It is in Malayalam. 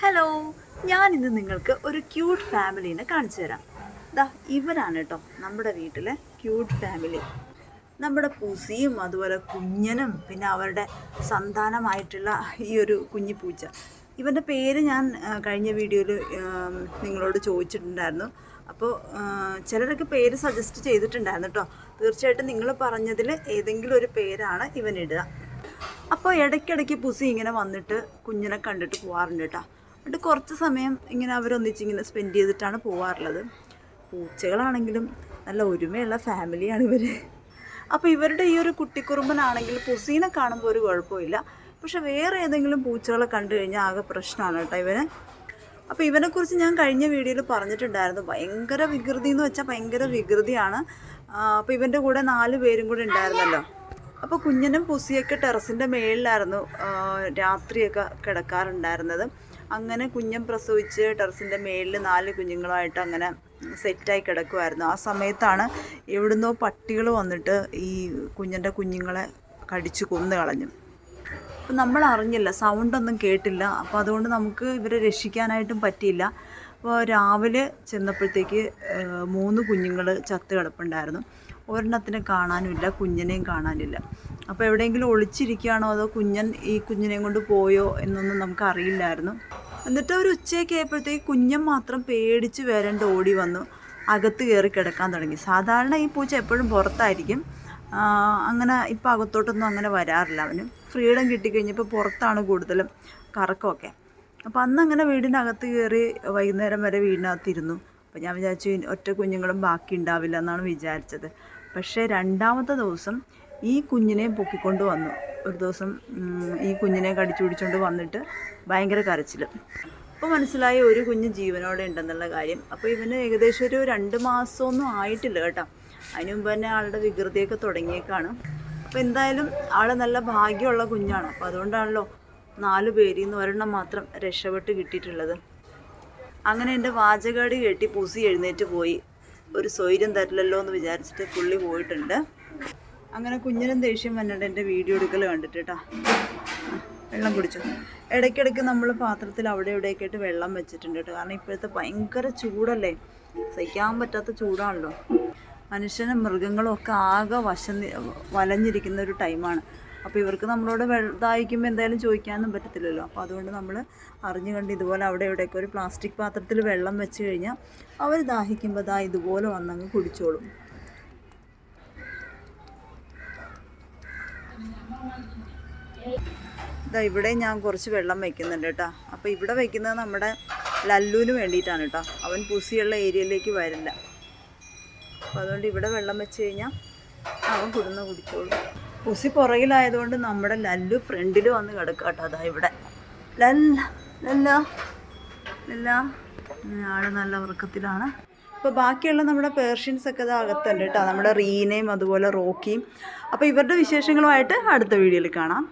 ഹലോ ഞാൻ ഇന്ന് നിങ്ങൾക്ക് ഒരു ക്യൂട്ട് ഫാമിലിനെ കാണിച്ചു തരാം. ദാ ഇവരാണ് കേട്ടോ നമ്മുടെ വീട്ടിലെ ക്യൂട്ട് ഫാമിലി നമ്മുടെ പൂസിയും അതുപോലെ കുഞ്ഞനും പിന്നെ അവരുടെ സന്താനമായിട്ടുള്ള ഈ ഒരു കുഞ്ഞി പൂച്ച. ഇവന്റെ പേര് ഞാൻ കഴിഞ്ഞ വീഡിയോയിൽ നിങ്ങളോട് ചോദിച്ചിട്ടുണ്ടായിരുന്നു. അപ്പോൾ ചിലരൊക്കെ പേര് സജസ്റ്റ് ചെയ്തിട്ടുണ്ടായിരുന്നു കേട്ടോ തീർച്ചയായിട്ടും നിങ്ങൾ പറഞ്ഞതിൽ ഏതെങ്കിലും ഒരു പേരാണ് ഇവനിടുക. അപ്പോൾ ഇടയ്ക്കിടയ്ക്ക് പുസി ഇങ്ങനെ വന്നിട്ട് കുഞ്ഞിനെ കണ്ടിട്ട് പോകാറുണ്ട് കേട്ടോ എന്നിട്ട് കുറച്ച് സമയം ഇങ്ങനെ അവരൊന്നിച്ച് ഇങ്ങനെ സ്പെൻഡ് ചെയ്തിട്ടാണ് പോവാറുള്ളത്. പൂച്ചകളാണെങ്കിലും നല്ല ഒരുമയുള്ള ഫാമിലിയാണ് ഇവർ അപ്പോൾ ഇവരുടെ ഈ ഒരു കുട്ടിക്കുറുമ്പനാണെങ്കിൽ പുസീനെ കാണുമ്പോൾ ഒരു കുഴപ്പമില്ല. പക്ഷെ വേറെ ഏതെങ്കിലും പൂച്ചകളെ കണ്ടു കഴിഞ്ഞാൽ ആകെ പ്രശ്നമാണ് കേട്ടോ ഇവന്. അപ്പോൾ ഇവനെക്കുറിച്ച് ഞാൻ കഴിഞ്ഞ വീഡിയോയിൽ പറഞ്ഞിട്ടുണ്ടായിരുന്നു. ഭയങ്കര വികൃതി എന്ന് വെച്ചാൽ ഭയങ്കര വികൃതിയാണ്. അപ്പോൾ ഇവന്റെ കൂടെ നാല് പേരും കൂടെ ഉണ്ടായിരുന്നല്ലോ. അപ്പോൾ കുഞ്ഞനും പുസിയൊക്കെ ടെറസിന്റെ മേളിലായിരുന്നു രാത്രിയൊക്കെ കിടക്കാറുണ്ടായിരുന്നത്. അങ്ങനെ കുഞ്ഞും പ്രസവിച്ച് ടെറസിന്റെ മേളിൽ നാല് കുഞ്ഞുങ്ങളുമായിട്ട് അങ്ങനെ സെറ്റായി കിടക്കുമായിരുന്നു ആ സമയത്താണ് എവിടുന്നോ പട്ടികൾ വന്നിട്ട് ഈ കുഞ്ഞിന്റെ കുഞ്ഞുങ്ങളെ കടിച്ചു കൊന്നു കളഞ്ഞു. അപ്പം നമ്മൾ അറിഞ്ഞില്ല സൗണ്ടൊന്നും കേട്ടില്ല. അപ്പോൾ അതുകൊണ്ട് നമുക്ക് ഇവരെ രക്ഷിക്കാനായിട്ടും പറ്റിയില്ല. അപ്പോൾ രാവിലെ ചെന്നപ്പോഴത്തേക്ക് മൂന്ന് കുഞ്ഞുങ്ങൾ ചത്ത് കിടപ്പുണ്ടായിരുന്നു. ഒരെണ്ണത്തിനെ കാണാനുമില്ല കുഞ്ഞിനെയും കാണാനില്ല. അപ്പോൾ എവിടെയെങ്കിലും ഒളിച്ചിരിക്കുകയാണോ അതോ കുഞ്ഞൻ ഈ കുഞ്ഞിനെയും കൊണ്ട് പോയോ എന്നൊന്നും നമുക്ക് അറിയില്ലായിരുന്നു. എന്നിട്ട് ഒരു ഉച്ചയൊക്കെ ആയപ്പോഴത്തേക്ക് കുഞ്ഞൻ മാത്രം പേടിച്ച് വരണ്ട് ഓടി വന്നു. അകത്ത് കയറി കിടക്കാൻ തുടങ്ങി. സാധാരണ ഈ പൂച്ച എപ്പോഴും പുറത്തായിരിക്കും. അങ്ങനെ ഇപ്പോൾ അകത്തോട്ടൊന്നും അങ്ങനെ വരാറില്ല അവന്. ഫ്രീഡം കിട്ടിക്കഴിഞ്ഞപ്പോൾ പുറത്താണ് കൂടുതലും കറക്കമൊക്കെ. അപ്പോൾ അന്ന് അങ്ങനെ വീടിനകത്ത് കയറി വൈകുന്നേരം വരെ വീടിനകത്തിരുന്നു. അപ്പോൾ ഞാൻ വിചാരിച്ചു ഒറ്റ കുഞ്ഞുങ്ങളും ബാക്കി ഉണ്ടാവില്ല എന്നാണ് വിചാരിച്ചത്. പക്ഷേ രണ്ടാമത്തെ ദിവസം ഈ കുഞ്ഞിനെ പൊക്കിക്കൊണ്ട് വന്നു. ഒരു ദിവസം ഈ കുഞ്ഞിനെ കടിച്ചു പിടിച്ചുകൊണ്ട് വന്നിട്ട് ഭയങ്കര കരച്ചിൽ അപ്പോൾ മനസ്സിലായി ഒരു കുഞ്ഞ് ജീവനോടെ ഉണ്ടെന്നുള്ള കാര്യം. അപ്പോൾ ഇവന് ഏകദേശം ഒരു രണ്ട് മാസമൊന്നും ആയിട്ടില്ല കേട്ടോ. അതിനു മുമ്പ് തന്നെ ആളുടെ വികൃതിയൊക്കെ തുടങ്ങിയേക്കാണ്. അപ്പോൾ എന്തായാലും ആൾ നല്ല ഭാഗ്യമുള്ള കുഞ്ഞാണ്. അപ്പോൾ അതുകൊണ്ടാണല്ലോ നാല് പേരിൽ നിന്ന് ഒരെണ്ണം മാത്രം രക്ഷപ്പെട്ട് കിട്ടിയിട്ടുള്ളത്. അങ്ങനെ എന്റെ വാചകാടി കെട്ടി പൂസി എഴുന്നേറ്റ് പോയി. ഒരു സ്വൈര്യം തരില്ലല്ലോ എന്ന് വിചാരിച്ചിട്ട് പുള്ളി പോയിട്ടുണ്ട്. അങ്ങനെ കുഞ്ഞിനും ദേഷ്യം വന്നിട്ട് എന്റെ വീഡിയോ എടുക്കൽ കണ്ടിട്ട് കേട്ടോ വെള്ളം കുടിച്ചു. ഇടയ്ക്കിടയ്ക്ക് നമ്മൾ പാത്രത്തിൽ അവിടെ ഇവിടെയൊക്കെ ആയിട്ട് വെള്ളം വെച്ചിട്ടുണ്ട് കേട്ടോ കാരണം ഇപ്പോഴത്തെ ഭയങ്കര ചൂടല്ലേ? സഹിക്കാൻ പറ്റാത്ത ചൂടാണല്ലോ. മനുഷ്യനും മൃഗങ്ങളും ഒക്കെ ആകെ വശം വലഞ്ഞിരിക്കുന്ന ഒരു ടൈമാണ് അപ്പോൾ ഇവർക്ക് നമ്മളോട് ദാഹിക്കുമ്പോൾ എന്തായാലും ചോദിക്കാനൊന്നും പറ്റത്തില്ലല്ലോ. അപ്പോൾ അതുകൊണ്ട് നമ്മൾ അറിഞ്ഞു കണ്ട് ഇതുപോലെ അവിടെ ഇവിടെയൊക്കെ ഒരു പ്ലാസ്റ്റിക് പാത്രത്തിൽ വെള്ളം വെച്ച് കഴിഞ്ഞാൽ അവർ ദാഹിക്കുമ്പോൾ ദാ ഇതുപോലെ വന്നങ്ങ് കുടിച്ചോളും. ഇതാ ഇവിടെ ഞാൻ കുറച്ച് വെള്ളം വയ്ക്കുന്നുണ്ട് കേട്ടോ. അപ്പോൾ ഇവിടെ വയ്ക്കുന്നത് നമ്മുടെ ലല്ലുവിന് വേണ്ടിയിട്ടാണ് കേട്ടോ. അവൻ പുസിയുള്ള ഏരിയയിലേക്ക് വരില്ല. അപ്പോൾ അതുകൊണ്ട് ഇവിടെ വെള്ളം വെച്ച് കഴിഞ്ഞാൽ അവൻ കുടുന്ന കുടിച്ചോളും. പുസി പുറകിലായതുകൊണ്ട് നമ്മുടെ ലല്ലു ഫ്രണ്ടിൽ വന്ന് കിടക്കുക കേട്ടോ അതാ ഇവിടെ ആൾ നല്ല ഉറക്കത്തിലാണ്. അപ്പോൾ ബാക്കിയുള്ള നമ്മുടെ പേർഷ്യൻസ് ഒക്കെ ഇത് അകത്തുണ്ട് കേട്ടോ. നമ്മുടെ റീനയും അതുപോലെ റോക്കിയും. അപ്പോൾ ഇവരുടെ വിശേഷങ്ങളുമായിട്ട് അടുത്ത വീഡിയോയിൽ കാണാം.